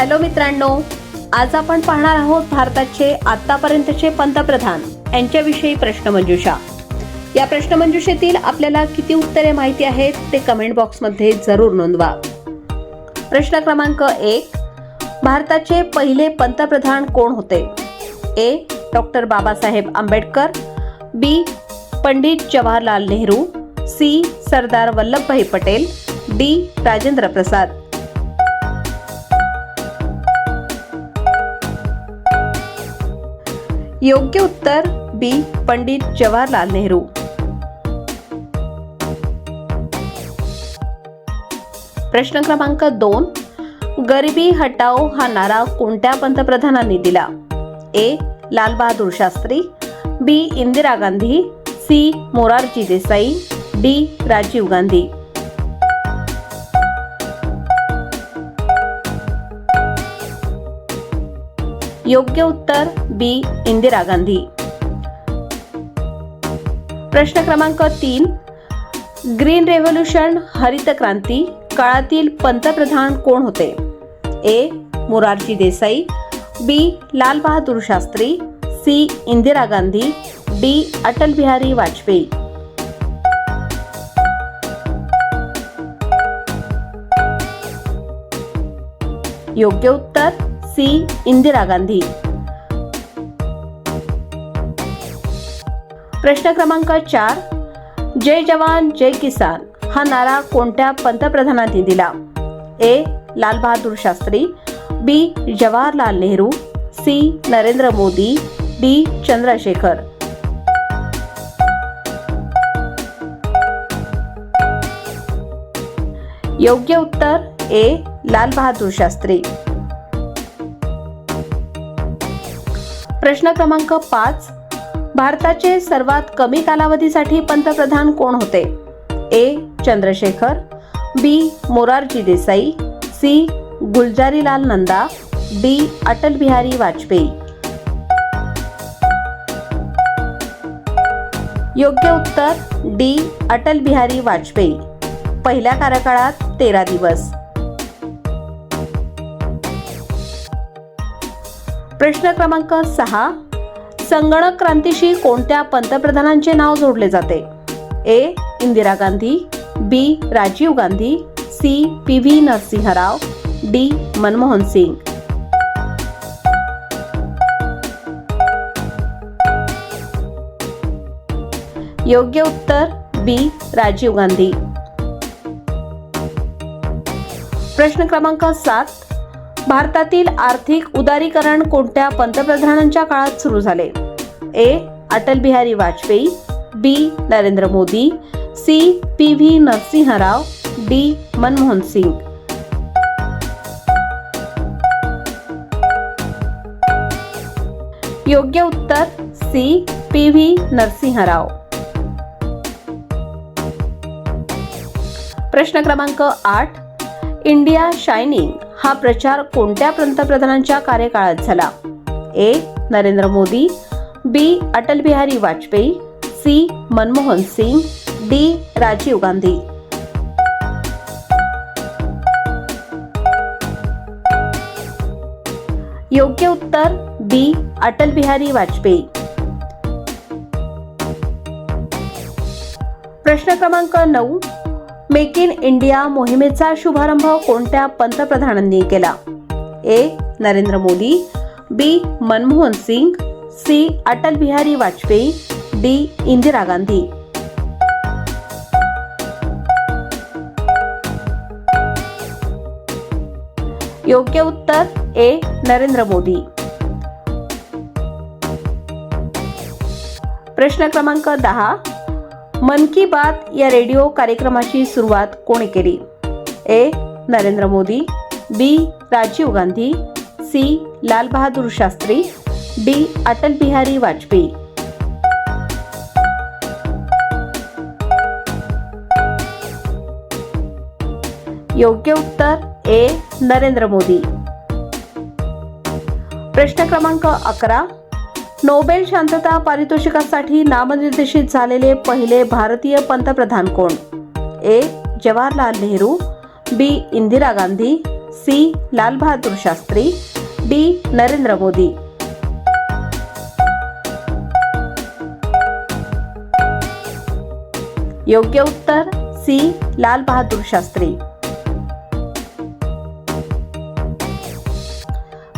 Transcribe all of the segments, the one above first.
Hello मित्रांनो आज आपण पाहणार आहोत भारताचे आतापर्यंतचे पंतप्रधान यांच्याविषयी प्रश्नमंजुषा या प्रश्नमंजुषेतील आपल्याला किती उत्तरे माहिती आहेत ते कमेंट बॉक्समध्ये जरूर नोंदवा. प्रश्न क्रमांक एक भारताचे पहिले पंतप्रधान कोण होते? A doctor Babasaheb Ambedkar B Pandit Jawaharlal Nehru C Sardar Vallabhbhai Patel D Rajendra Prasad. योग्य उत्तर बी. पंडित जवाहरलाल नेहरू. प्रश्न क्रमांक दोन. गरिबी हटाओ हा नारा कोणत्या पंतप्रधानांनी दिला? A. Lalbahadur Shastri. B. Indira Gandhi. C. Morarji Desai. D. Rajiv Gandhi. योग्य उत्तर बी इंदिरा गांधी. प्रश्न क्रमांक तीन ग्रीन रेव्होल्युशन हरित क्रांती काळातील पंतप्रधान कोण होते? ए Morarji Desai B Lal Bahadur Shastri C Indira Gandhi D Atal Bihari Vajpayee. योग्य उत्तर सी इंदिरा गांधी. प्रश्न क्रमांक चार जय जवान जय किसान. हा नारा कोणत्या पंतप्रधानांनी दिला? A Lalbahadur Shastri B Jawaharlal Nehru C Narendra Modi D Chandrashekhar. योग्य उत्तर ए लाल बहादूर शास्त्री. प्रश्न क्रमांक पाच. भारताचे सर्वात कमी कालावधीसाठी पंतप्रधान कोण होते? A. Chandrashekhar B. Morarji Desai C. Gulzarilal Nanda D. Atal Bihari Vajpayee. योग्य उत्तर डी. अटल बिहारी वाजपेयी. पहिल्या कार्यकाळात तेरा दिवस. प्रश्न क्रमांक सहा. संगणक क्रांतीशी कोणत्या पंतप्रधानांचे नाव जोडले जाते? A. Indira Gandhi B. Rajiv Gandhi C. P. V. Narasimharao D. Manmohan Singh. योग्य उत्तर बी. राजीव गांधी. प्रश्न क्रमांक सात. भारतातील आर्थिक उदारीकरण कोणत्या पंतप्रधानांच्या काळात सुरू झाले? A. Atal Bihari Vajpayee B. Narendra Modi C. P. V. Narasimharao D. Manmohan Singh. योग्य उत्तर सी. पी. व्ही. नरसिंहराव. प्रश्न क्रमांक आठ. India shining. हा प्रचार कोणत्या पंतप्रधानांच्या कार्यकाळात झाला? A. Narendra Modi B. Atal Bihari Vajpayee C. Manmohan Singh D. Rajiv Gandhi. योग्य उत्तर बी. अटल बिहारी वाजपेयी. प्रश्न क्रमांक नऊ. मेक इन इंडिया मोहिमेचा शुभारंभ कोणत्या पंतप्रधानांनी केला? A. Narendra Modi B. Manmohan Singh C. Atal Bihari Vajpayee D. Indira Gandhi. योग्य उत्तर ए. नरेंद्र मोदी. प्रश्न क्रमांक दहा. मन की बात या रेडिओ कार्यक्रमाची सुरुवात कोणी केली? A. Narendra Modi B. Rajiv Gandhi C. Lal Bahadur Shastri D. Atal Bihari Vajpayee. योग्य उत्तर ए. नरेंद्र मोदी. प्रश्न क्रमांक अकरा. नोबेल शांतता पारितोषिकासाठी नामनिर्देशित झालेले पहिले भारतीय पंतप्रधान कोण? A. Jawaharlal Nehru B. Indira Gandhi C. Lalbahadur Shastri D. Narendra Modi. योग्य उत्तर सी. लाल बहादूर शास्त्री.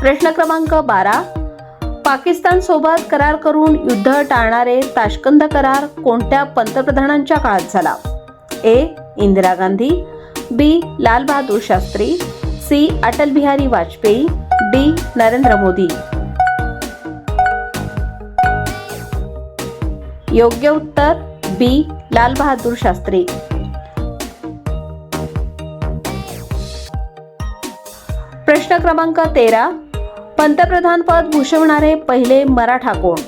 प्रश्न क्रमांक बारा. पाकिस्तान सोबत करार करून युद्ध टाळणारे ताशकंद करार कोणत्या पंतप्रधानांच्या काळात झाला? ए. Indira Gandhi B. Lal Bahadur Shastri C. Atal Bihari Vajpayee D. Narendra Modi. योग्य उत्तर बी. लाल बहादूर शास्त्री. प्रश्न क्रमांक तेरा पंतप्रधान पद भूषवणारे पहिले मराठा कोण?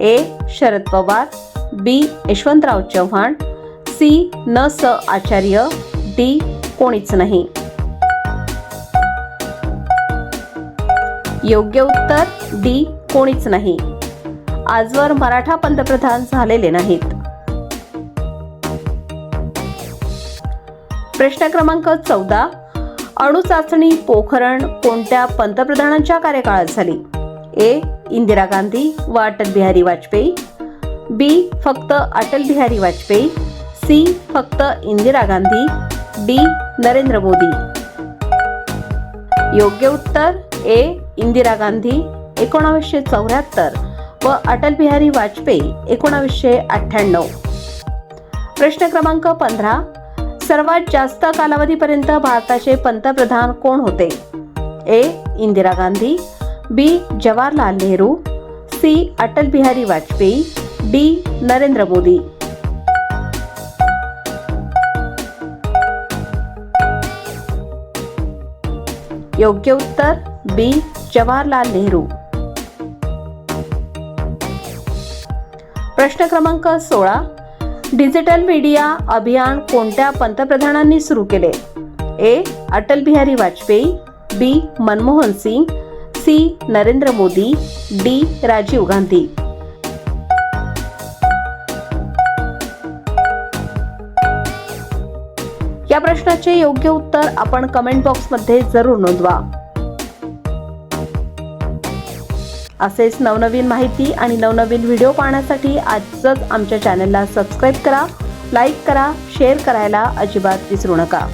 A. Sharad Pawar B. Yashwantrao Chavan C. न स आचार्य डी. कोणीच नाही. योग्य उत्तर डी. कोणीच नाही. आजवर मराठा पंतप्रधान झालेले नाहीत. प्रश्न क्रमांक चौदा अणुचाचणी पोखरण कोणत्या पंतप्रधानांच्या कार्यकाळात झाली? ए. इंदिरा गांधी व अटल बिहारी वाजपेयी. बी. फक्त अटल बिहारी वाजपेयी. सी. फक्त इंदिरा गांधी. डी. नरेंद्र मोदी. योग्य उत्तर? ए. इंदिरा गांधी एकोणावीसशे चौऱ्याहत्तर व अटल बिहारी वाजपेयी एकोणावीसशे अठ्ठ्याण्णव. प्रश्न क्रमांक पंधरा. सर्वात जास्त कालावधीपर्यंत भारताचे पंतप्रधान कोण होते? A. Indira Gandhi B. Jawaharlal Nehru C. Atal Bihari Vajpayee D. Narendra Modi. योग्य उत्तर बी. जवाहरलाल नेहरू. प्रश्न क्रमांक सोळा. डिजिटल मीडिया अभियान कोणत्या पंतप्रधानांनी सुरू केले? A. Atal Bihari Vajpayee B. Manmohan Singh C. Narendra Modi D. Rajiv Gandhi. या प्रश्नाचे योग्य उत्तर आपण कमेंट बॉक्समध्ये जरूर नोंदवा. असेच नवनवीन माहिती आणि नवनवीन व्हिडिओ पाहण्यासाठी आजच आमच्या चॅनलला सबस्क्राईब करा लाईक करा शेअर करायला अजिबात विसरू नका.